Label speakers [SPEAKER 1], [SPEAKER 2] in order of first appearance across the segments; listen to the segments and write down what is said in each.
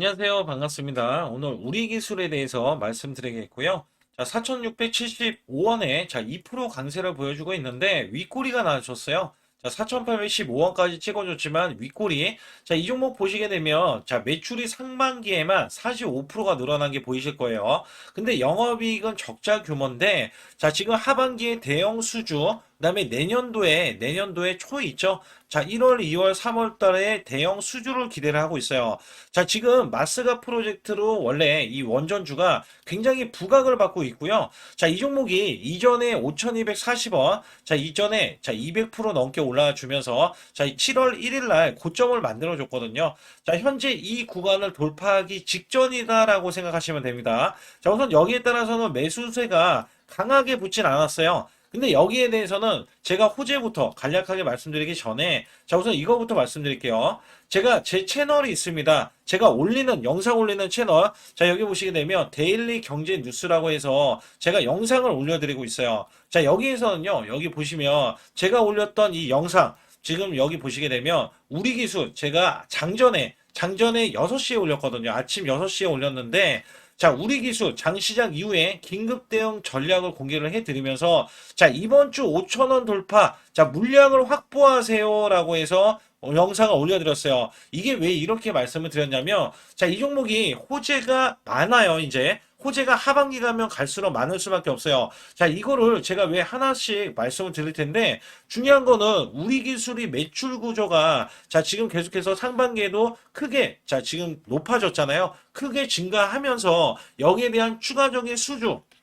[SPEAKER 1] 안녕하세요. 반갑습니다. 오늘 우리 기술에 대해서 말씀드리겠고요. 자, 4,675원에 자, 2% 강세를 보여주고 있는데 윗꼬리가 나와줬어요. 자, 4,815원까지 찍어줬지만 윗꼬리. 자, 이 종목 보시게 되면 자, 매출이 상반기에만 45%가 늘어난 게 보이실 거예요. 근데 영업이익은 적자 규모인데 자, 지금 하반기에 대형 수주 그다음에 내년도에 내년도에 초 있죠. 자, 1월, 2월, 3월 달에 대형 수주를 기대를 하고 있어요. 자, 지금 마스가 프로젝트로 원래 이 원전주가 굉장히 부각을 받고 있고요. 자, 이 종목이 이전에 5,240원, 자, 이전에 자, 200% 넘게 올라와 주면서 자, 7월 1일 날 고점을 만들어 줬거든요. 자, 현재 이 구간을 돌파하기 직전이다라고 생각하시면 됩니다. 자, 우선 여기에 따라서는 매수세가 강하게 붙진 않았어요. 근데 여기에 대해서는 제가 호재부터 간략하게 말씀드리기 전에 자 우선 이거부터 말씀드릴게요. 제가 제 채널이 있습니다. 제가 올리는 영상 올리는 채널 자 여기 보시게 되면 데일리 경제 뉴스라고 해서 제가 영상을 올려드리고 있어요. 자 여기에서는요 여기 보시면 제가 올렸던 이 영상 지금 여기 보시게 되면 우리 기술 제가 장전에 장전에 6시에 올렸거든요. 아침 6시에 올렸는데 자, 우리 기술 장시장 이후에 긴급 대응 전략을 공개를 해드리면서 자, 이번 주 5천원 돌파, 자, 물량을 확보하세요라고 해서 어, 영상을 올려드렸어요. 이게 왜 이렇게 말씀을 드렸냐면, 자, 이 종목이 호재가 많아요, 이제. 호재가 하반기 가면 갈수록 많을 수밖에 없어요. 자, 이거를 제가 왜 하나씩 말씀을 드릴 텐데, 중요한 거는 우리 기술이 매출 구조가, 자, 지금 계속해서 상반기에도 크게, 자, 지금 높아졌잖아요. 크게 증가하면서 여기에 대한 추가적인 수주, 자,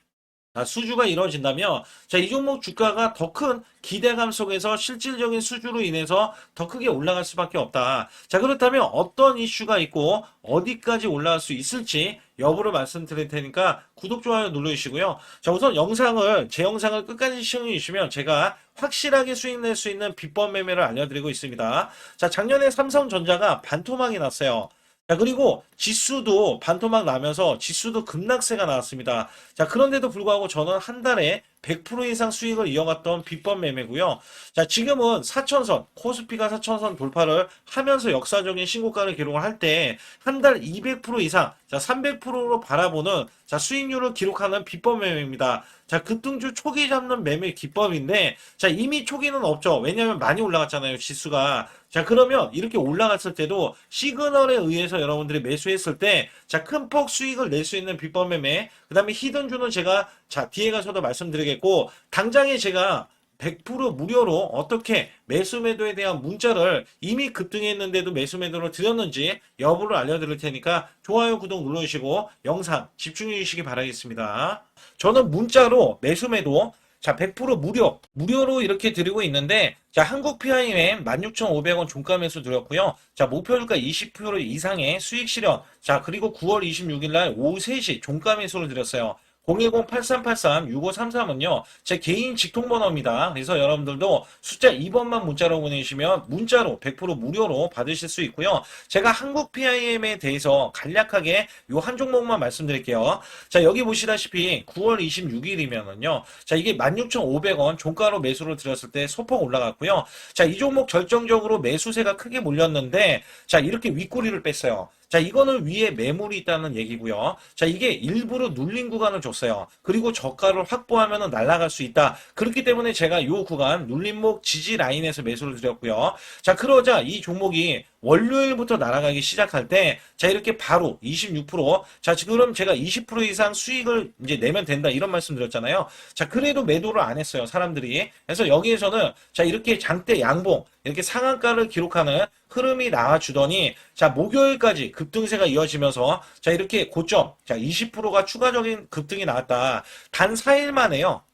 [SPEAKER 1] 수주가 이루어진다면, 자, 이 종목 주가가 더 큰 기대감 속에서 실질적인 수주로 인해서 더 크게 올라갈 수밖에 없다. 자, 그렇다면 어떤 이슈가 있고, 어디까지 올라갈 수 있을지 여부를 말씀드릴 테니까 구독, 좋아요 눌러주시고요. 자, 우선 영상을, 제 영상을 끝까지 시청해주시면 제가 확실하게 수익 낼 수 있는 비법 매매를 알려드리고 있습니다. 자, 작년에 삼성전자가 반토막이 났어요. 자, 그리고 지수도 반토막 나면서 지수도 급락세가 나왔습니다. 자, 그런데도 불구하고 저는 한 달에 100% 이상 수익을 이어갔던 비법 매매고요. 자, 지금은 4천선, 코스피가 4천선 돌파를 하면서 역사적인 신고가를 기록을 할 때 한 달 200% 이상, 자, 300%로 바라보는 자, 수익률을 기록하는 비법 매매입니다. 자, 급등주 초기 잡는 매매 기법인데 자, 이미 초기는 없죠. 왜냐하면 많이 올라갔잖아요, 지수가. 자, 그러면 이렇게 올라갔을 때도 시그널에 의해서 여러분들이 매수했을 때, 자, 큰 폭 수익을 낼 수 있는 비법 매매, 그 다음에 히든주는 제가, 자, 뒤에 가서도 말씀드리겠고, 당장에 제가 100% 무료로 어떻게 매수 매도에 대한 문자를 이미 급등했는데도 매수 매도를 드렸는지 여부를 알려드릴 테니까 좋아요, 구독 눌러주시고 영상 집중해 주시기 바라겠습니다. 저는 문자로 매수 매도 자, 100% 무료, 무료로 이렇게 드리고 있는데, 자, 한국 PIM 16,500원 종가 매수 드렸고요. 자, 목표 주가 20% 이상의 수익 실현. 자, 그리고 9월 26일 날 오후 3시 종가 매수를 드렸어요. 010-8383-6533은요, 제 개인 직통번호입니다. 그래서 여러분들도 숫자 2번만 문자로 보내주시면 문자로 100% 무료로 받으실 수 있고요. 제가 한국 PIM에 대해서 간략하게 요 한 종목만 말씀드릴게요. 자, 여기 보시다시피 9월 26일이면은요, 자, 이게 16,500원 종가로 매수를 드렸을 때 소폭 올라갔고요. 자, 이 종목 결정적으로 매수세가 크게 몰렸는데, 자, 이렇게 윗꼬리를 뺐어요. 자, 이거는 위에 매물이 있다는 얘기고요. 자, 이게 일부러 눌린 구간을 줬어요. 그리고 저가를 확보하면 날아갈 수 있다. 그렇기 때문에 제가 이 구간 눌림목 지지 라인에서 매수를 드렸고요. 자, 그러자 이 종목이 월요일부터 날아가기 시작할 때, 자, 이렇게 바로 26%, 자, 지금 제가 20% 이상 수익을 이제 내면 된다. 이런 말씀 드렸잖아요. 자, 그래도 매도를 안 했어요. 사람들이. 그래서 여기에서는, 자, 이렇게 장대 양봉, 이렇게 상한가를 기록하는 흐름이 나와주더니, 자, 목요일까지 급등세가 이어지면서, 자, 이렇게 고점, 자, 20%가 추가적인 급등이 나왔다. 단 4일 만에요.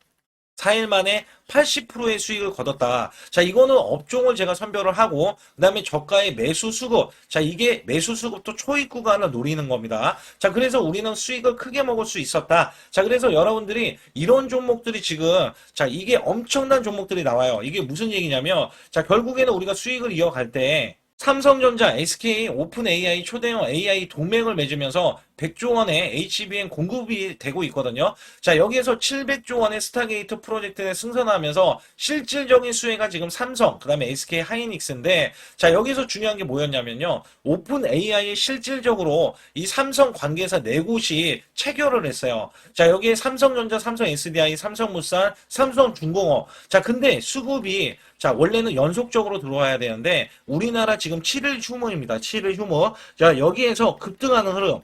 [SPEAKER 1] 4일 만에 80%의 수익을 거뒀다. 자, 이거는 업종을 제가 선별을 하고, 그 다음에 저가의 매수 수급. 자, 이게 매수 수급도 초입 구간을 노리는 겁니다. 자, 그래서 우리는 수익을 크게 먹을 수 있었다. 자, 그래서 여러분들이 이런 종목들이 지금, 자, 이게 엄청난 종목들이 나와요. 이게 무슨 얘기냐면, 자, 결국에는 우리가 수익을 이어갈 때, 삼성전자, SK, 오픈 AI, 초대형 AI 동맹을 맺으면서 100조 원의 HBM 공급이 되고 있거든요. 자, 여기에서 700조 원의 스타게이트 프로젝트에 승선하면서 실질적인 수혜가 지금 삼성, 그 다음에 SK 하이닉스인데, 자, 여기서 중요한 게 뭐였냐면요. 오픈 AI에 실질적으로 이 삼성 관계사 네 곳이 체결을 했어요. 자, 여기에 삼성전자, 삼성 SDI, 삼성물산, 삼성중공업. 자, 근데 수급이 자, 원래는 연속적으로 들어와야 되는데, 우리나라 지금 7일 휴무입니다. 7일 휴무. 자, 여기에서 급등하는 흐름.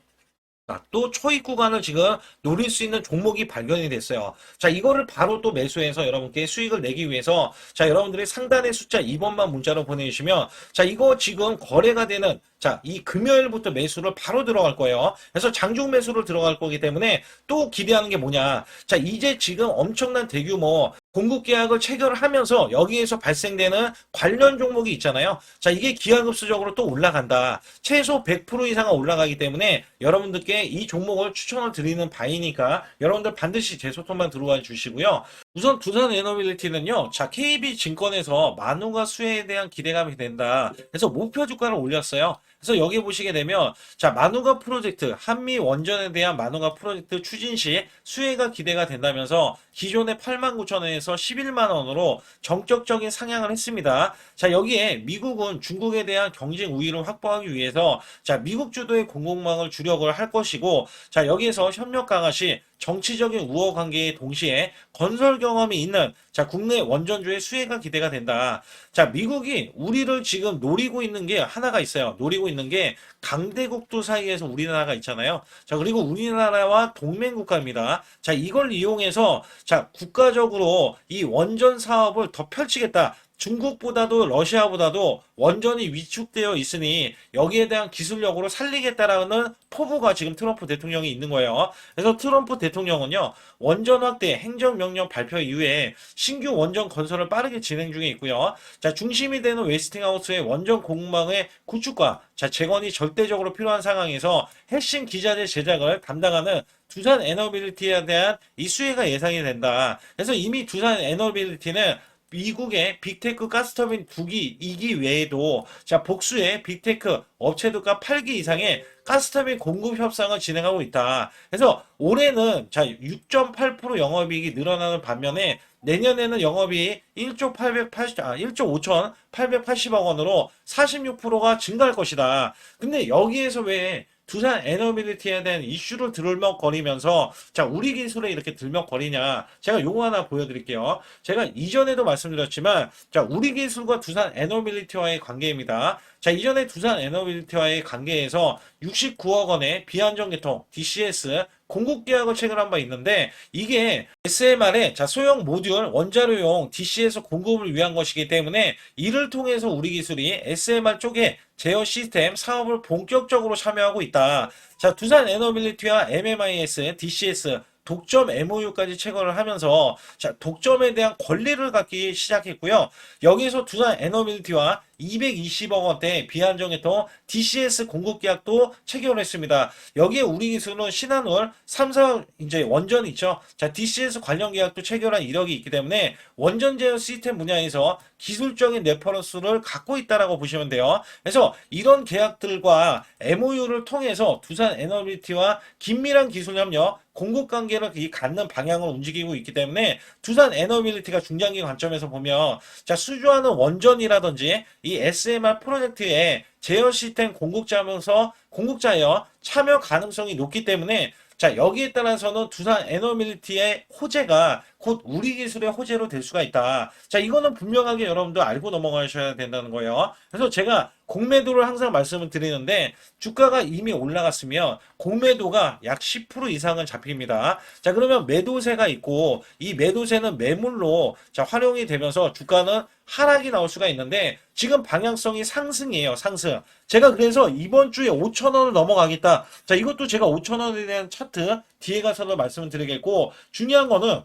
[SPEAKER 1] 자, 또 초입 구간을 지금 노릴 수 있는 종목이 발견이 됐어요. 자, 이거를 바로 또 매수해서 여러분께 수익을 내기 위해서 자, 여러분들이 상단의 숫자 2번만 문자로 보내주시면 자, 이거 지금 거래가 되는 자, 이 금요일부터 매수를 바로 들어갈 거예요. 그래서 장중 매수를 들어갈 거기 때문에 또 기대하는 게 뭐냐. 자, 이제 지금 엄청난 대규모 공급 계약을 체결하면서 여기에서 발생되는 관련 종목이 있잖아요. 자, 이게 기하급수적으로 또 올라간다. 최소 100% 이상은 올라가기 때문에 여러분들께 이 종목을 추천을 드리는 바이니까 여러분들 반드시 제 소통만 들어와 주시고요. 우선 두산 에너빌리티는요. 자, KB증권에서 만우가 수혜에 대한 기대감이 된다. 그래서 목표 주가를 올렸어요. 그래서 여기 보시게 되면 자 만우가 프로젝트 한미 원전에 대한 만우가 프로젝트 추진 시 수혜가 기대가 된다면서 기존의 8만 9천 원에서 11만 원으로 정적적인 상향을 했습니다. 자 여기에 미국은 중국에 대한 경쟁 우위를 확보하기 위해서 자 미국 주도의 공급망을 주력을 할 것이고 자 여기에서 협력 강화 시 정치적인 우호 관계에 동시에 건설 경험이 있는 자 국내 원전주의 수혜가 기대가 된다. 자 미국이 우리를 지금 노리고 있는 게 하나가 있어요. 노리고 있는 게 강대국도 사이에서 우리나라가 있잖아요. 자 그리고 우리나라와 동맹 국가입니다. 자 이걸 이용해서 자 국가적으로 이 원전 사업을 더 펼치겠다. 중국보다도 러시아보다도 원전이 위축되어 있으니 여기에 대한 기술력으로 살리겠다라는 포부가 지금 트럼프 대통령이 있는 거예요. 그래서 트럼프 대통령은요, 원전 확대 행정명령 발표 이후에 신규 원전 건설을 빠르게 진행 중에 있고요. 자, 중심이 되는 웨스팅하우스의 원전 공망의 구축과 자, 재건이 절대적으로 필요한 상황에서 핵심 기자재 제작을 담당하는 두산 에너빌리티에 대한 이 수혜가 예상이 된다. 그래서 이미 두산 에너빌리티는 미국의 빅테크 가스터빈 9기, 2기 외에도 자 복수의 빅테크 업체들과 8기 이상의 가스터빈 공급 협상을 진행하고 있다. 그래서 올해는 자 6.8% 영업이익이 늘어나는 반면에 내년에는 영업이 1조 880, 아, 1조 5천 880억 원으로 46%가 증가할 것이다. 근데 여기에서 왜 두산 에너빌리티에 대한 이슈를 들먹거리면서 자 우리 기술에 이렇게 들먹거리냐. 제가 요거 하나 보여드릴게요. 제가 이전에도 말씀드렸지만 자 우리 기술과 두산 에너빌리티와의 관계입니다 자 이전에 두산 에너빌리티와의 관계에서 69억 원의 비안정개통 DCS 공급 계약을 체결한 바 있는데 이게 SMR의 자 소형 모듈 원자료용 DCS 공급을 위한 것이기 때문에 이를 통해서 우리 기술이 SMR 쪽에 제어 시스템 사업을 본격적으로 참여하고 있다. 자, 두산 에너빌리티와 MMIS, DCS 독점 MOU까지 체결을 하면서 자, 독점에 대한 권리를 갖기 시작했고요. 여기서 두산 에너빌리티와 220억 원대 비안정해통 DCS 공급 계약도 체결 했습니다. 여기에 우리 기술은 신한울, 삼성 이제 원전 있죠. 자, DCS 관련 계약도 체결한 이력이 있기 때문에 원전 제어 시스템 분야에서 기술적인 레퍼런스를 갖고 있다라고 보시면 돼요. 그래서 이런 계약들과 MOU를 통해서 두산 에너빌리티와 긴밀한 기술 협력, 공급 관계를 갖는 방향을 움직이고 있기 때문에 두산 에너빌리티가 중장기 관점에서 보면 자 수주하는 원전이라든지 이 SMR 프로젝트에 제어 시스템 공급자면서 공급자여 참여 가능성이 높기 때문에 자 여기에 따라서는 두산 에너빌리티의 호재가 곧 우리 기술의 호재로 될 수가 있다. 자 이거는 분명하게 여러분들 알고 넘어가셔야 된다는 거예요. 그래서 제가 공매도를 항상 말씀을 드리는데 주가가 이미 올라갔으면 공매도가 약 10% 이상은 잡힙니다. 자 그러면 매도세가 있고 이 매도세는 매물로 자 활용이 되면서 주가는 하락이 나올 수가 있는데 지금 방향성이 상승이에요 상승 제가 그래서 이번 주에 5천원을 넘어가겠다 자 이것도 제가 5천원에 대한 차트 뒤에 가서도 말씀을 드리겠고 중요한 거는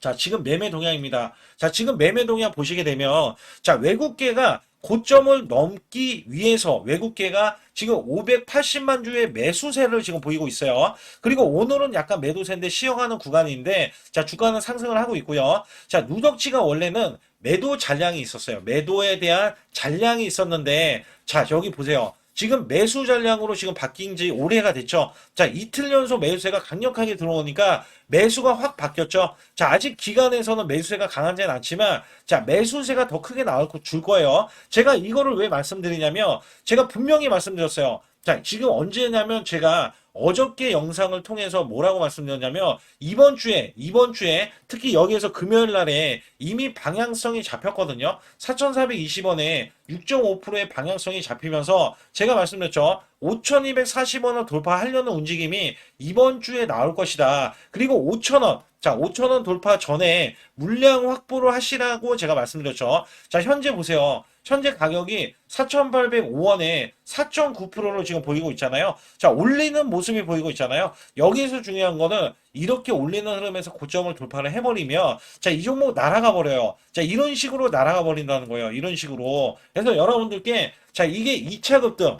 [SPEAKER 1] 자, 지금 매매 동향입니다. 자, 지금 매매 동향 보시게 되면, 자, 외국계가 고점을 넘기 위해서 외국계가 지금 580만 주의 매수세를 지금 보이고 있어요. 그리고 오늘은 약간 매도세인데 시행하는 구간인데 자 주가는 상승을 하고 있고요. 자 누적치가 원래는 매도 잔량이 있었어요. 매도에 대한 잔량이 있었는데 자 여기 보세요. 지금 매수 잔량으로 지금 바뀐 지 오래가 됐죠. 자, 이틀 연속 매수세가 강력하게 들어오니까 매수가 확 바뀌었죠. 자, 아직 기간에서는 매수세가 강하지는 않지만, 자, 매수세가 더 크게 나올 거- 줄 거예요. 제가 이거를 왜 말씀드리냐면, 제가 분명히 말씀드렸어요. 자, 지금 언제냐면 제가 어저께 영상을 통해서 뭐라고 말씀드렸냐면 이번 주에 이번 주에 특히 여기에서 금요일 날에 이미 방향성이 잡혔거든요. 4,420원에 6.5%의 방향성이 잡히면서 제가 말씀드렸죠. 5,240원을 돌파하려는 움직임이 이번 주에 나올 것이다. 그리고 5,000원 자, 5,000원 돌파 전에 물량 확보를 하시라고 제가 말씀드렸죠. 자, 현재 보세요. 현재 가격이 4,805원에 4.9%로 지금 보이고 있잖아요. 자, 올리는 모습이 보이고 있잖아요. 여기에서 중요한 거는 이렇게 올리는 흐름에서 고점을 돌파를 해버리면 자, 이 종목 날아가 버려요. 자, 이런 식으로 날아가 버린다는 거예요. 이런 식으로. 그래서 여러분들께 자, 이게 2차 급등.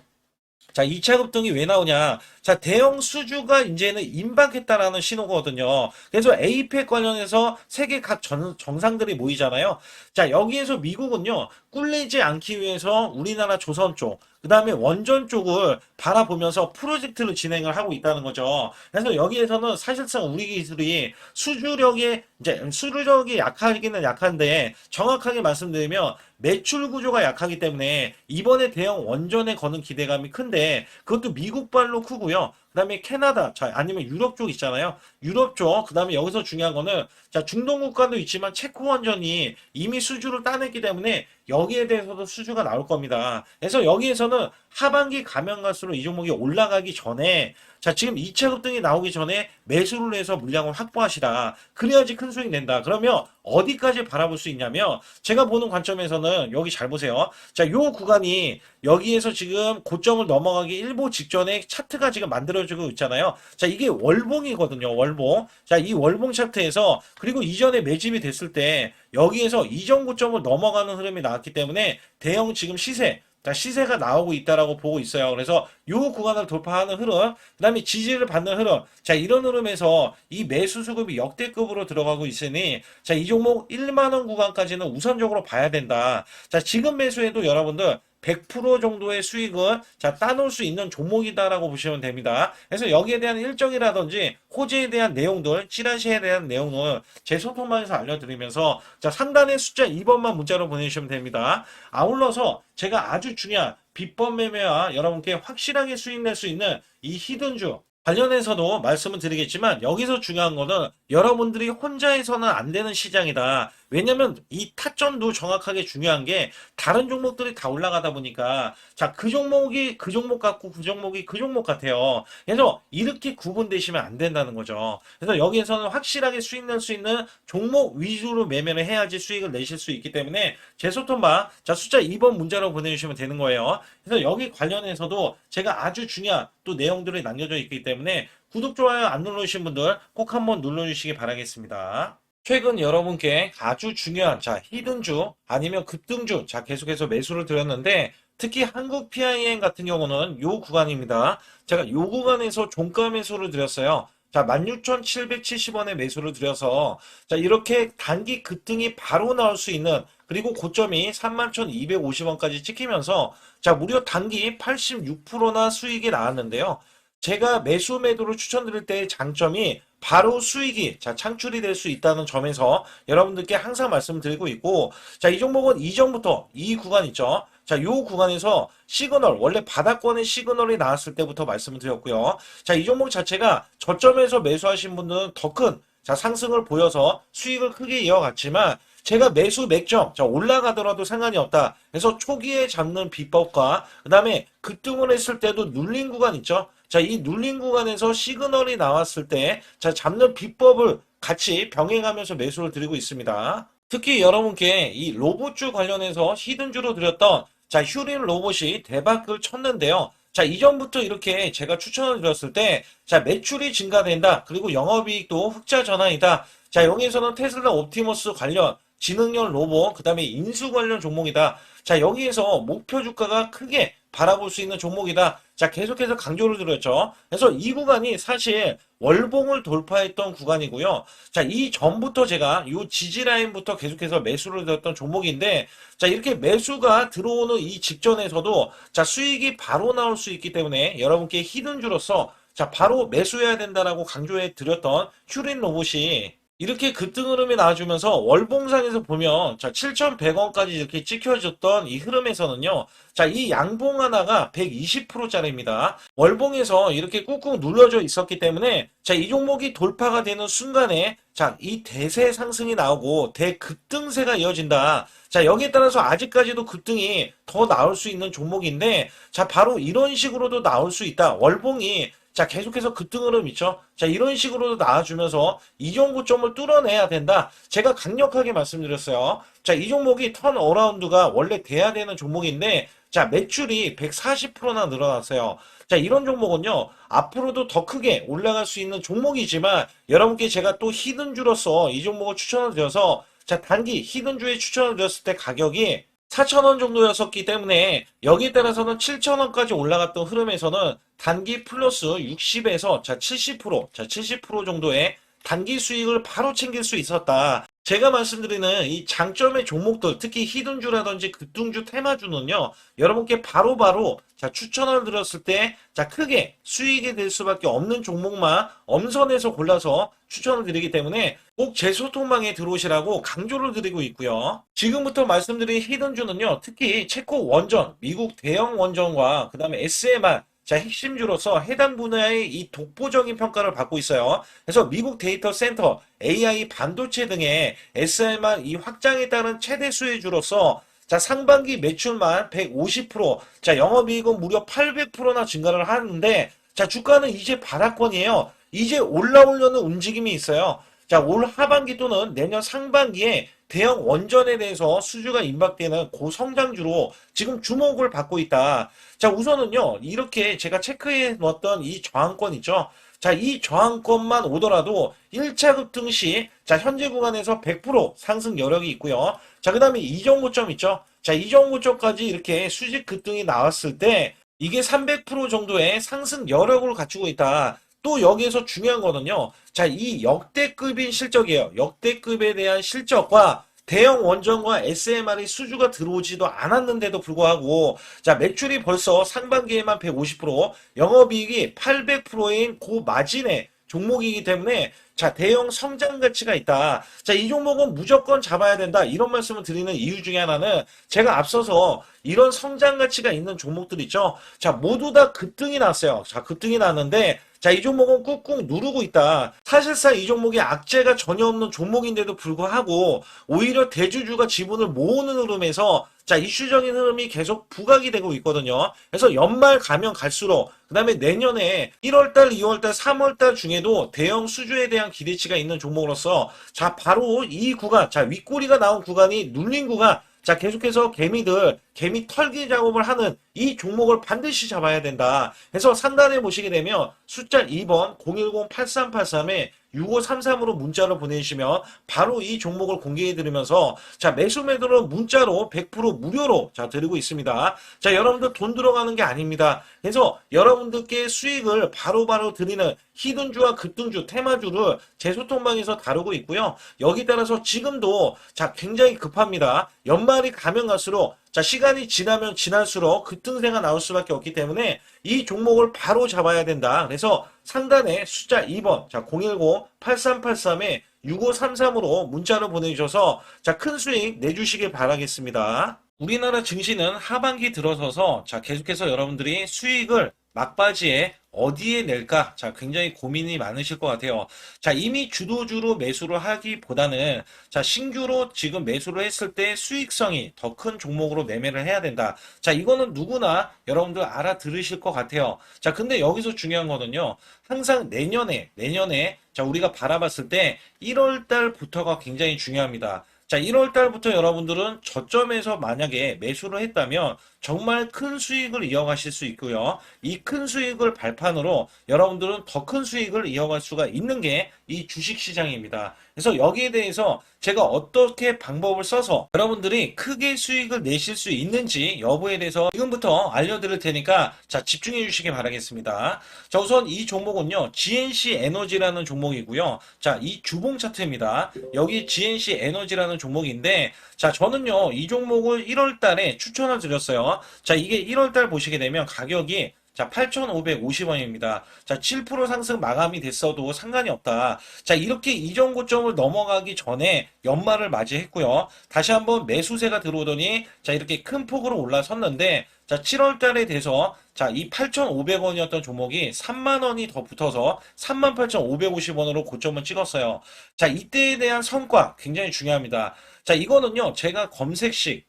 [SPEAKER 1] 자, 2차 급등이 왜 나오냐? 자, 대형 수주가 이제는 임박했다라는 신호거든요. 그래서 에이펙 관련해서 세계 각 전- 정상들이 모이잖아요. 자, 여기에서 미국은요, 꿀리지 않기 위해서 우리나라 조선 쪽, 그 다음에 원전 쪽을 바라보면서 프로젝트를 진행을 하고 있다는 거죠. 그래서 여기에서는 사실상 우리 기술이 수주력이, 이제 수주력이 약하기는 약한데, 정확하게 말씀드리면, 매출 구조가 약하기 때문에 이번에 대형 원전에 거는 기대감이 큰데 그것도 미국발로 크고요. 그다음에 캐나다, 자 아니면 유럽 쪽 있잖아요. 유럽 쪽, 그다음에 여기서 중요한 거는 자 중동 국가도 있지만 체코 원전이 이미 수주를 따냈기 때문에 여기에 대해서도 수주가 나올 겁니다. 그래서 여기에서는 하반기 가면 갈수록 이 종목이 올라가기 전에 자 지금 2차 급등이 나오기 전에 매수를 해서 물량을 확보하시라. 그래야지 큰 수익 낸다. 그러면 어디까지 바라볼 수 있냐면 제가 보는 관점에서는 여기 잘 보세요. 자, 요 구간이 여기에서 지금 고점을 넘어가기 일보 직전에 차트가 지금 만들어지고 있잖아요. 자, 이게 월봉이거든요. 월봉. 자, 이 월봉 차트에서 그리고 이전에 매집이 됐을 때 여기에서 이전 고점을 넘어가는 흐름이 나왔기 때문에 대형 지금 시세 자, 시세가 나오고 있다라고 보고 있어요. 그래서 요 구간을 돌파하는 흐름, 그 다음에 지지를 받는 흐름. 자, 이런 흐름에서 이 매수 수급이 역대급으로 들어가고 있으니, 자, 이 종목 1만 원 구간까지는 우선적으로 봐야 된다. 자, 지금 매수해도 여러분들 100% 정도의 수익을 자 따놓을 수 있는 종목이다라고 보시면 됩니다. 그래서 여기에 대한 일정이라든지 호재에 대한 내용들, 찌라시에 대한 내용을 제 소통방에서 알려드리면서 자 상단의 숫자 2번만 문자로 보내주시면 됩니다. 아울러서 제가 아주 중요한 비법 매매와 여러분께 확실하게 수익 낼 수 있는 이 히든주 관련해서도 말씀을 드리겠지만 여기서 중요한 거는 여러분들이 혼자 해서는 안 되는 시장이다. 왜냐면 이 타점도 정확하게 중요한 게 다른 종목들이 다 올라가다 보니까 자, 그 종목이 그 종목 같고 그 종목이 그 종목 같아요. 그래서 이렇게 구분되시면 안 된다는 거죠. 그래서 여기에서는 확실하게 수익 낼 수 있는 종목 위주로 매매를 해야지 수익을 내실 수 있기 때문에 제 소통방 자, 숫자 2번 문자로 보내주시면 되는 거예요. 그래서 여기 관련해서도 제가 아주 중요한 또 내용들이 남겨져 있기 때문에 구독, 좋아요 안 눌러주신 분들 꼭 한번 눌러주시기 바라겠습니다. 최근 여러분께 아주 중요한 자 히든주 아니면 급등주 자 계속해서 매수를 드렸는데 특히 한국 PIN 같은 경우는 요 구간입니다. 제가 요 구간에서 종가 매수를 드렸어요. 자 16,770원에 매수를 드려서 자 이렇게 단기 급등이 바로 나올 수 있는 그리고 고점이 31,250원까지 찍히면서 자 무려 단기 86%나 수익이 나왔는데요. 제가 매수 매도를 추천드릴 때의 장점이 바로 수익이 자 창출이 될 수 있다는 점에서 여러분들께 항상 말씀드리고 있고 자이 종목은 이전부터 이 구간 있죠? 자 요 구간에서 시그널 원래 바닥권의 시그널이 나왔을 때부터 말씀을 드렸고요. 자 이 종목 자체가 저점에서 매수하신 분들은 더 큰 자 상승을 보여서 수익을 크게 이어갔지만 제가 매수 맥점 자 올라가더라도 상관이 없다 그래서 초기에 잡는 비법과 그 다음에 급등을 했을 때도 눌린 구간 있죠 자, 이 눌린 구간에서 시그널이 나왔을 때, 자, 잡는 비법을 같이 병행하면서 매수를 드리고 있습니다. 특히 여러분께 이 로봇주 관련해서 히든주로 드렸던, 자, 휴린 로봇이 대박을 쳤는데요. 자, 이전부터 이렇게 제가 추천을 드렸을 때, 자, 매출이 증가된다. 그리고 영업이익도 흑자 전환이다. 자, 여기에서는 테슬라 옵티머스 관련, 지능형 로봇, 그 다음에 인수 관련 종목이다. 자, 여기에서 목표 주가가 크게 바라볼 수 있는 종목이다. 자, 계속해서 강조를 드렸죠. 그래서 이 구간이 사실 월봉을 돌파했던 구간이고요. 자, 이 전부터 제가 이 지지라인부터 계속해서 매수를 드렸던 종목인데, 자, 이렇게 매수가 들어오는 이 직전에서도 자, 수익이 바로 나올 수 있기 때문에 여러분께 히든주로서 자, 바로 매수해야 된다라고 강조해 드렸던 큐린 로봇이 이렇게 급등 흐름이 나와주면서 월봉상에서 보면 자 7,100원까지 이렇게 찍혀졌던 이 흐름에서는요. 자 이 양봉 하나가 120%짜리입니다. 월봉에서 이렇게 꾹꾹 눌러져 있었기 때문에 자 이 종목이 돌파가 되는 순간에 자 이 대세 상승이 나오고 대급등세가 이어진다. 자 여기에 따라서 아직까지도 급등이 더 나올 수 있는 종목인데 자 바로 이런 식으로도 나올 수 있다. 월봉이 자, 계속해서 급등 흐름 있죠? 자, 이런 식으로도 나와주면서 이 정도점을 뚫어내야 된다. 제가 강력하게 말씀드렸어요. 자, 이 종목이 턴 어라운드가 원래 돼야 되는 종목인데, 자, 매출이 140%나 늘어났어요. 자, 이런 종목은요, 앞으로도 더 크게 올라갈 수 있는 종목이지만, 여러분께 제가 또 히든주로서 이 종목을 추천을 드려서, 자, 단기 히든주에 추천을 드렸을 때 가격이 4,000원 정도였었기 때문에 여기에 따라서는 7,000원까지 올라갔던 흐름에서는 단기 플러스 60에서 자 70%, 자 70% 정도의 단기 수익을 바로 챙길 수 있었다. 제가 말씀드리는 이 장점의 종목들, 특히 히든주라든지 급등주, 테마주는요, 여러분께 바로 바로 자 추천을 드렸을 때, 자 크게 수익이 될 수밖에 없는 종목만 엄선해서 골라서 추천을 드리기 때문에 꼭 제 소통망에 들어오시라고 강조를 드리고 있고요. 지금부터 말씀드린 히든주는요, 특히 체코 원전, 미국 대형 원전과 그 다음에 SMR, 자, 핵심주로서 해당 분야의 이 독보적인 평가를 받고 있어요. 그래서 미국 데이터 센터, AI 반도체 등의 SMR 이 확장에 따른 최대 수혜주로서 자, 상반기 매출만 150%, 자, 영업이익은 무려 800%나 증가를 하는데, 자, 주가는 이제 바닥권이에요. 이제 올라오려는 움직임이 있어요. 자, 올 하반기 또는 내년 상반기에 대형 원전에 대해서 수주가 임박되는 고성장주로 지금 주목을 받고 있다. 자, 우선은요, 이렇게 제가 체크해 놓았던 이 저항권 있죠? 자, 이 저항권만 오더라도 1차 급등 시, 자, 현재 구간에서 100% 상승 여력이 있고요. 자, 그 다음에 이정고점 있죠? 자, 이정고점까지 이렇게 수직 급등이 나왔을 때, 이게 300% 정도의 상승 여력을 갖추고 있다. 또 여기에서 중요한 거는요. 자, 이 역대급인 실적이에요. 역대급에 대한 실적과 대형 원전과 SMR이 수주가 들어오지도 않았는데도 불구하고 자 매출이 벌써 상반기에만 150% 영업이익이 800%인 고마진의 종목이기 때문에 자 대형 성장 가치가 있다. 자 이 종목은 무조건 잡아야 된다. 이런 말씀을 드리는 이유 중에 하나는 제가 앞서서 이런 성장 가치가 있는 종목들 있죠. 자 모두 다 급등이 났어요. 자 급등이 났는데 자, 이 종목은 꾹꾹 누르고 있다. 사실상 이 종목이 악재가 전혀 없는 종목인데도 불구하고 오히려 대주주가 지분을 모으는 흐름에서 자, 이슈적인 흐름이 계속 부각이 되고 있거든요. 그래서 연말 가면 갈수록 그 다음에 내년에 1월달, 2월달, 3월달 중에도 대형 수주에 대한 기대치가 있는 종목으로서 자, 바로 이 구간, 자, 윗꼬리가 나온 구간이 눌린 구간 자, 계속해서 개미들, 개미 털기 작업을 하는 이 종목을 반드시 잡아야 된다. 그래서 상단에 보시게 되면 숫자 2번 010-8383에 6533으로 문자로 보내주시면 바로 이 종목을 공개해 드리면서 자 매수 매도는 문자로 100% 무료로 자 드리고 있습니다. 자 여러분들 돈 들어가는 게 아닙니다. 그래서 여러분들께 수익을 바로바로 바로 드리는 히든주와 급등주, 테마주를 제 소통방에서 다루고 있고요. 여기 따라서 지금도 자 굉장히 급합니다. 연말이 가면 갈수록 자 시간이 지나면 지날수록 급등세가 나올 수밖에 없기 때문에 이 종목을 바로 잡아야 된다. 그래서 상단에 숫자 2번 자 010-8383에 6533으로 문자로 보내주셔서 자 큰 수익 내주시길 바라겠습니다. 우리나라 증시는 하반기 들어서서 자 계속해서 여러분들이 수익을 막바지에 어디에 낼까? 자, 굉장히 고민이 많으실 것 같아요. 자, 이미 주도주로 매수를 하기보다는 자, 신규로 지금 매수를 했을 때 수익성이 더 큰 종목으로 매매를 해야 된다. 자, 이거는 누구나 여러분들 알아들으실 것 같아요. 자, 근데 여기서 중요한 거는요. 항상 내년에, 내년에 자, 우리가 바라봤을 때 1월 달부터가 굉장히 중요합니다. 자, 1월 달부터 여러분들은 저점에서 만약에 매수를 했다면 정말 큰 수익을 이어가실 수 있고요. 이 큰 수익을 발판으로 여러분들은 더 큰 수익을 이어갈 수가 있는 게 이 주식 시장입니다. 그래서 여기에 대해서 제가 어떻게 방법을 써서 여러분들이 크게 수익을 내실 수 있는지 여부에 대해서 지금부터 알려드릴 테니까 자 집중해 주시기 바라겠습니다. 자 우선 이 종목은요 GNC 에너지라는 종목이고요. 자이 주봉 차트입니다. 여기 GNC 에너지라는 종목인데 자 저는요 이 종목을 1월 달에 추천을 드렸어요. 자 이게 1월 달 보시게 되면 가격이 자, 8,550원입니다. 자, 7% 상승 마감이 됐어도 상관이 없다. 자, 이렇게 이전 고점을 넘어가기 전에 연말을 맞이했고요. 다시 한번 매수세가 들어오더니 자, 이렇게 큰 폭으로 올라섰는데 자, 7월 달에 돼서 자, 이 8,500원이었던 종목이 3만 원이 더 붙어서 38,550원으로 고점을 찍었어요. 자, 이때에 대한 성과 굉장히 중요합니다. 자, 이거는요. 제가 검색식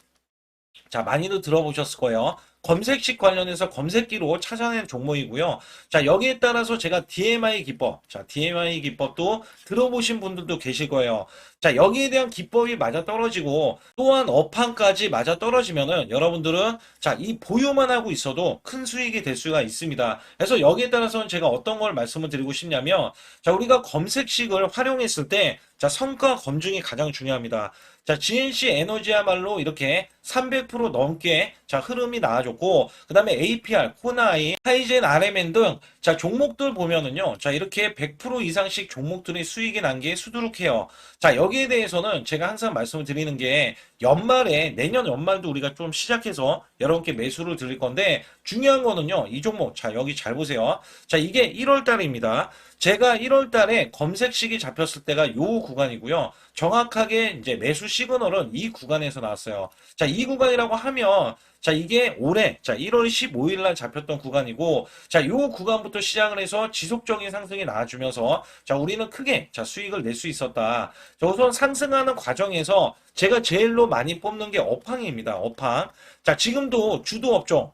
[SPEAKER 1] 자, 많이도 들어보셨을 거예요. 검색식 관련해서 검색기로 찾아낸 종목이고요. 자, 여기에 따라서 제가 DMI 기법, 자, DMI 기법도 들어보신 분들도 계실 거예요. 자, 여기에 대한 기법이 맞아 떨어지고 또한 업황까지 맞아 떨어지면은 여러분들은 자, 이 보유만 하고 있어도 큰 수익이 될 수가 있습니다. 그래서 여기에 따라서는 제가 어떤 걸 말씀을 드리고 싶냐면 자, 우리가 검색식을 활용했을 때 자, 성과 검증이 가장 중요합니다. 자, GNC 에너지야말로 이렇게 300% 넘게 자, 흐름이 나와줬고, 그 다음에 APR, 코나이, 하이젠, RMN 등, 자, 종목들 보면은요, 자, 이렇게 100% 이상씩 종목들의 수익이 난 게 수두룩해요. 자, 여기 에 대해서는 제가 항상 말씀을 드리는 게, 연말에, 내년 연말도 우리가 좀 시작해서 여러분께 매수를 드릴 건데, 중요한 거는요, 이 종목, 자, 여기 잘 보세요. 자, 이게 1월 달입니다. 제가 1월 달에 검색식이 잡혔을 때가 요 구간이고요. 정확하게 이제 매수 시그널은 이 구간에서 나왔어요. 자, 이 구간이라고 하면 자, 이게 올해 자, 1월 15일 날 잡혔던 구간이고 자, 요 구간부터 시작을 해서 지속적인 상승이 나와주면서 자, 우리는 크게 자, 수익을 낼 수 있었다. 자, 우선 상승하는 과정에서 제가 제일로 많이 뽑는 게 업황입니다. 업황. 자, 지금도 주도 업종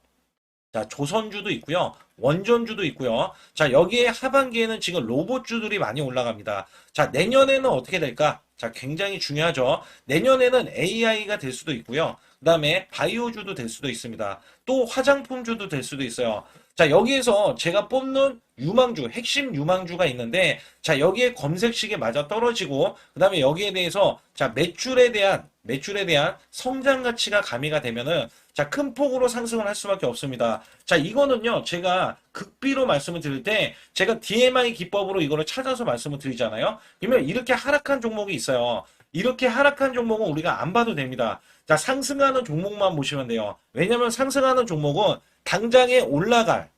[SPEAKER 1] 자, 조선주도 있고요. 원전주도 있고요. 자, 여기에 하반기에는 지금 로봇주들이 많이 올라갑니다. 자, 내년에는 어떻게 될까? 자, 굉장히 중요하죠. 내년에는 AI가 될 수도 있고요. 그 다음에 바이오주도 될 수도 있습니다. 또 화장품주도 될 수도 있어요. 자, 여기에서 제가 뽑는 유망주, 핵심 유망주가 있는데, 자, 여기에 검색식에 맞아 떨어지고, 그 다음에 여기에 대해서, 자, 매출에 대한, 매출에 대한 성장 가치가 가미가 되면은, 자, 큰 폭으로 상승을 할 수밖에 없습니다. 자, 이거는요, 제가 극비로 말씀을 드릴 때, 제가 DMI 기법으로 이거를 찾아서 말씀을 드리잖아요. 그러면 이렇게 하락한 종목이 있어요. 이렇게 하락한 종목은 우리가 안 봐도 됩니다. 자, 상승하는 종목만 보시면 돼요. 왜냐면 상승하는 종목은 당장에 올라갈,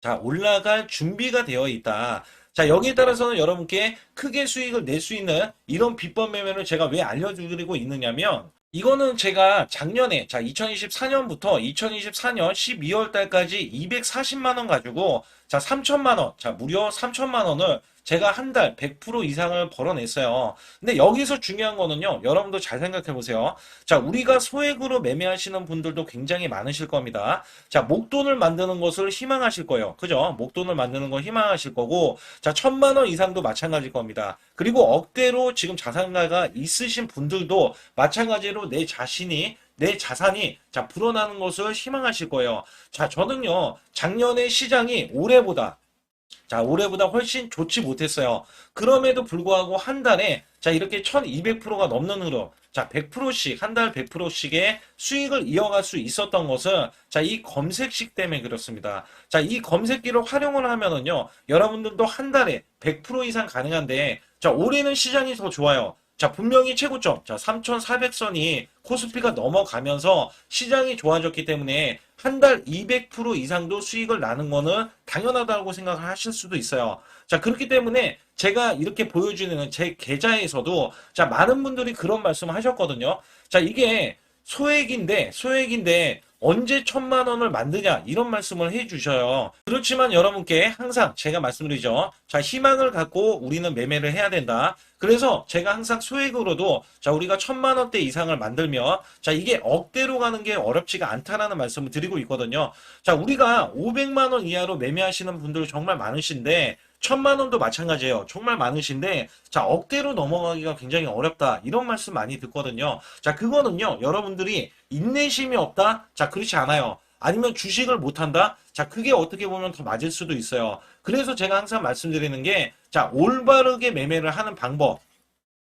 [SPEAKER 1] 자, 올라갈 준비가 되어 있다. 자, 여기에 따라서는 여러분께 크게 수익을 낼 수 있는 이런 비법 매매를 제가 왜 알려드리고 있느냐면, 이거는 제가 작년에, 자, 2024년부터 2024년 12월 달까지 240만 원 가지고, 자, 3천만 원, 자, 무려 3천만 원을 제가 한 달 100% 이상을 벌어냈어요. 근데 여기서 중요한 거는요, 여러분도 잘 생각해 보세요. 자, 우리가 소액으로 매매하시는 분들도 굉장히 많으실 겁니다. 자, 목돈을 만드는 것을 희망하실 거예요. 그죠? 목돈을 만드는 걸 희망하실 거고, 자, 천만 원 이상도 마찬가지일 겁니다. 그리고 억대로 지금 자산가가 있으신 분들도 마찬가지로 내 자신이 내 자산이 자 불어나는 것을 희망하실 거예요. 자, 저는요 작년에 시장이 올해보다 자, 올해보다 훨씬 좋지 못했어요. 그럼에도 불구하고 한 달에 자, 이렇게 1200%가 넘는 흐름. 자, 100%씩, 한 달 100%씩의 수익을 이어갈 수 있었던 것은 자, 이 검색식 때문에 그렇습니다. 자, 이 검색기를 활용을 하면은요, 여러분들도 한 달에 100% 이상 가능한데, 자, 올해는 시장이 더 좋아요. 자, 분명히 최고점. 자, 3,400선이 코스피가 넘어가면서 시장이 좋아졌기 때문에 한 달 200% 이상도 수익을 나는 거는 당연하다고 생각을 하실 수도 있어요. 자, 그렇기 때문에 제가 이렇게 보여주는 제 계좌에서도 자, 많은 분들이 그런 말씀을 하셨거든요. 자, 이게 소액인데, 소액인데, 언제 천만 원을 만드냐 이런 말씀을 해 주셔요. 그렇지만 여러분께 항상 제가 말씀드리죠. 자, 희망을 갖고 우리는 매매를 해야 된다. 그래서 제가 항상 소액으로도 자, 우리가 천만 원대 이상을 만들면 자, 이게 억대로 가는 게 어렵지가 않다라는 말씀을 드리고 있거든요. 자, 우리가 500만 원 이하로 매매하시는 분들 정말 많으신데 천만 원도 마찬가지예요. 정말 많으신데 자 억대로 넘어가기가 굉장히 어렵다 이런 말씀 많이 듣거든요. 자 그거는요 여러분들이 인내심이 없다. 자 그렇지 않아요. 아니면 주식을 못한다? 자, 그게 어떻게 보면 더 맞을 수도 있어요. 그래서 제가 항상 말씀드리는 게, 자, 올바르게 매매를 하는 방법.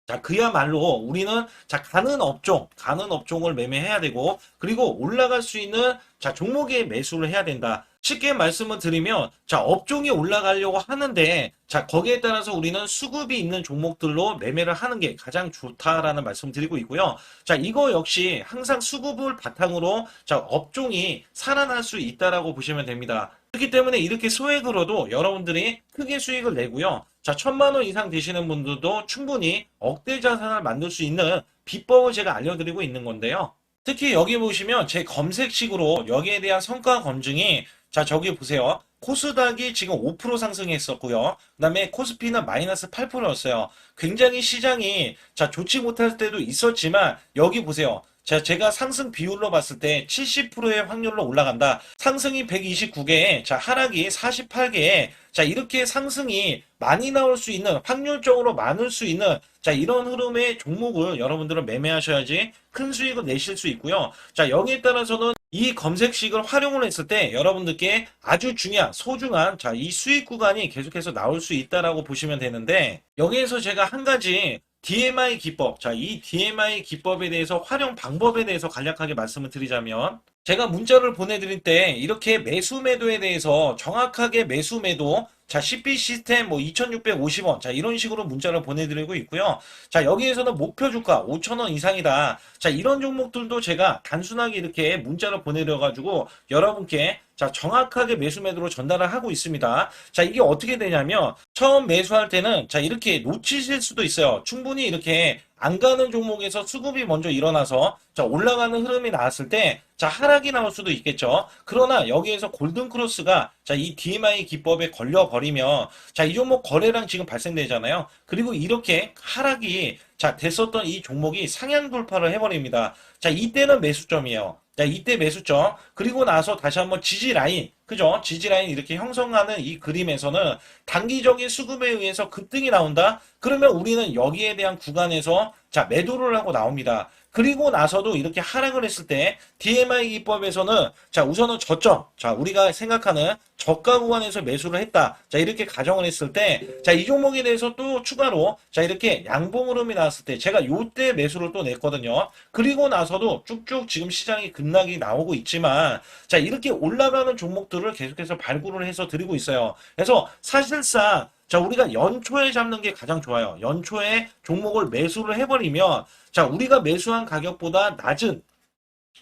[SPEAKER 1] 자, 그야말로 우리는 자, 가는 업종, 가는 업종을 매매해야 되고, 그리고 올라갈 수 있는 자, 종목에 매수를 해야 된다. 쉽게 말씀을 드리면, 자, 업종이 올라가려고 하는데, 자, 거기에 따라서 우리는 수급이 있는 종목들로 매매를 하는 게 가장 좋다라는 말씀 드리고 있고요. 자, 이거 역시 항상 수급을 바탕으로, 자, 업종이 살아날 수 있다라고 보시면 됩니다. 그렇기 때문에 이렇게 소액으로도 여러분들이 크게 수익을 내고요. 자, 천만 원 이상 되시는 분들도 충분히 억대 자산을 만들 수 있는 비법을 제가 알려드리고 있는 건데요. 특히 여기 보시면 제 검색식으로 여기에 대한 성과 검증이 자, 저기 보세요. 코스닥이 지금 5% 상승했었고요. 그다음에 코스피는 마이너스 8%였어요. 굉장히 시장이 자, 좋지 못할 때도 있었지만 여기 보세요. 자, 제가 상승 비율로 봤을 때 70%의 확률로 올라간다. 상승이 129개에, 자, 하락이 48개에, 자, 이렇게 상승이 많이 나올 수 있는, 확률적으로 많을 수 있는, 자, 이런 흐름의 종목을 여러분들은 매매하셔야지 큰 수익을 내실 수 있고요. 자, 여기에 따라서는 이 검색식을 활용을 했을 때 여러분들께 아주 중요한, 소중한, 자, 이 수익 구간이 계속해서 나올 수 있다라고 보시면 되는데, 여기에서 제가 한 가지 DMI 기법. 자, 이 DMI 기법에 대해서 활용 방법에 대해서 간략하게 말씀을 드리자면, 제가 문자를 보내드릴 때 이렇게 매수 매도에 대해서 정확하게 매수 매도, 자, CP 시스템 뭐 2,650원, 자, 이런 식으로 문자를 보내드리고 있고요. 자, 여기에서는 목표 주가 5,000원 이상이다. 자, 이런 종목들도 제가 단순하게 이렇게 문자를 보내드려가지고 여러분께 자, 정확하게 매수 매도로 전달을 하고 있습니다. 자, 이게 어떻게 되냐면 처음 매수할 때는 자, 이렇게 놓치실 수도 있어요. 충분히 이렇게 안 가는 종목에서 수급이 먼저 일어나서 자, 올라가는 흐름이 나왔을 때 자, 하락이 나올 수도 있겠죠. 그러나 여기에서 골든 크로스가 자, 이 DMI 기법에 걸려 버리면 자, 이 종목 거래량 지금 발생되잖아요. 그리고 이렇게 하락이 자, 됐었던 이 종목이 상향 돌파를 해 버립니다. 자, 이때는 매수점이에요. 자, 이때 매수점. 그리고 나서 다시 한번 지지 라인. 그죠? 지지 라인 이렇게 형성하는 이 그림에서는 단기적인 수급에 의해서 급등이 나온다? 그러면 우리는 여기에 대한 구간에서 자, 매도를 하고 나옵니다. 그리고 나서도 이렇게 하락을 했을 때 DMI 기법에서는 자, 우선은 저점. 자, 우리가 생각하는 저가 구간에서 매수를 했다. 자, 이렇게 가정을 했을 때 자, 이 종목에 대해서 또 추가로 자, 이렇게 양봉 흐름이 나왔을 때 제가 요때 매수를 또 냈거든요. 그리고 나서도 쭉쭉 지금 시장이 급락이 나오고 있지만 자, 이렇게 올라가는 종목들을 계속해서 발굴을 해서 드리고 있어요. 그래서 사실상 자, 우리가 연초에 잡는 게 가장 좋아요. 연초에 종목을 매수를 해버리면, 자, 우리가 매수한 가격보다 낮은,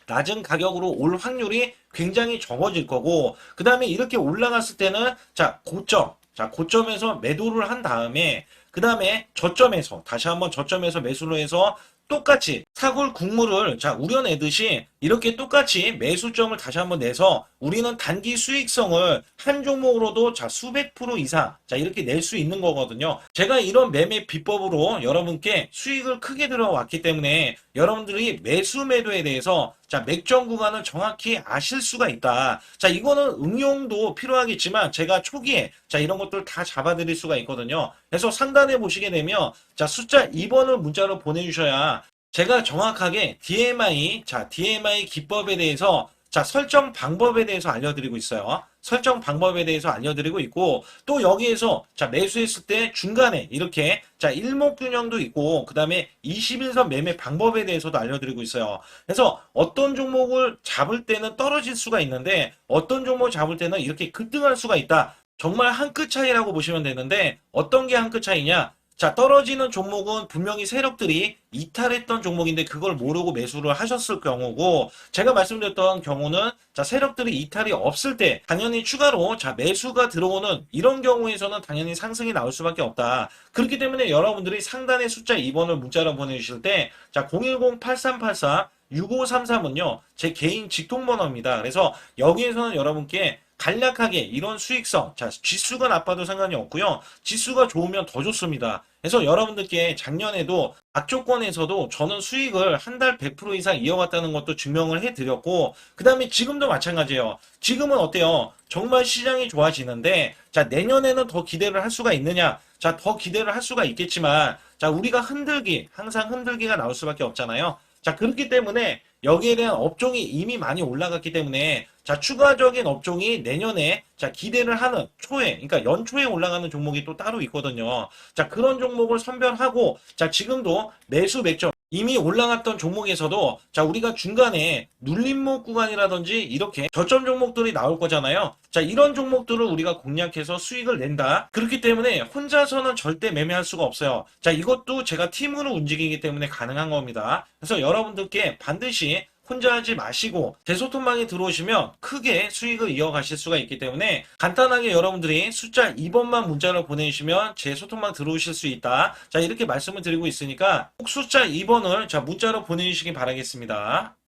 [SPEAKER 1] 낮은 가격으로 올 확률이 굉장히 적어질 거고, 그 다음에 이렇게 올라갔을 때는, 자, 고점, 자, 고점에서 매도를 한 다음에, 그 다음에 저점에서, 다시 한번 저점에서 매수를 해서 똑같이 사골 국물을 자 우려내듯이 이렇게 똑같이 매수점을 다시 한번 내서 우리는 단기 수익성을 한 종목으로도 자 수백 프로 이상 자 이렇게 낼 수 있는 거거든요. 제가 이런 매매 비법으로 여러분께 수익을 크게 들어왔기 때문에 여러분들이 매수 매도에 대해서 자 맥점 구간을 정확히 아실 수가 있다. 자 이거는 응용도 필요하겠지만 제가 초기에 자 이런 것들 다 잡아 드릴 수가 있거든요. 그래서 상단에 보시게 되면 자 숫자 2번을 문자로 보내 주셔야 제가 정확하게 DMI, 자, DMI 기법에 대해서 자, 설정 방법에 대해서 알려드리고 있어요. 설정 방법에 대해서 알려드리고 있고, 또 여기에서, 자, 매수했을 때 중간에 이렇게, 자, 일목균형도 있고, 그 다음에 21선 매매 방법에 대해서도 알려드리고 있어요. 그래서 어떤 종목을 잡을 때는 떨어질 수가 있는데, 어떤 종목을 잡을 때는 이렇게 급등할 수가 있다. 정말 한 끗 차이라고 보시면 되는데, 어떤 게 한 끗 차이냐? 자, 떨어지는 종목은 분명히 세력들이 이탈했던 종목인데 그걸 모르고 매수를 하셨을 경우고 제가 말씀드렸던 경우는 자, 세력들이 이탈이 없을 때 당연히 추가로 자, 매수가 들어오는 이런 경우에서는 당연히 상승이 나올 수밖에 없다. 그렇기 때문에 여러분들이 상단의 숫자 2번을 문자로 보내주실 때 자, 010-8384 6533은요, 제 개인 직통번호입니다. 그래서 여기에서는 여러분께 간략하게 이런 수익성, 자, 지수가 나빠도 상관이 없고요. 지수가 좋으면 더 좋습니다. 그래서 여러분들께 작년에도 악조건에서도 저는 수익을 한 달 100% 이상 이어갔다는 것도 증명을 해드렸고, 그 다음에 지금도 마찬가지예요. 지금은 어때요? 정말 시장이 좋아지는데, 자, 내년에는 더 기대를 할 수가 있느냐? 자, 더 기대를 할 수가 있겠지만, 자, 우리가 흔들기, 항상 흔들기가 나올 수밖에 없잖아요. 자, 그렇기 때문에 여기에 대한 업종이 이미 많이 올라갔기 때문에 자, 추가적인 업종이 내년에 자, 기대를 하는 초에, 그러니까 연초에 올라가는 종목이 또 따로 있거든요. 자, 그런 종목을 선별하고 자, 지금도 매수 맥점 이미 올라갔던 종목에서도 자, 우리가 중간에 눌림목 구간이라든지 이렇게 저점 종목들이 나올 거잖아요. 자, 이런 종목들을 우리가 공략해서 수익을 낸다. 그렇기 때문에 혼자서는 절대 매매할 수가 없어요. 자, 이것도 제가 팀으로 움직이기 때문에 가능한 겁니다. 그래서 여러분들께 반드시 혼자 하지 마시고 제 소통방에 들어오시면 크게 수익을 이어가실 수가 있기 때문에 간단하게 여러분들이 숫자 2번만 문자를 보내주시면 제 소통방 들어오실 수 있다. 자 이렇게 말씀을 드리고 있으니까 꼭 숫자 2번을 자 문자로 보내주시기 바라겠습니다.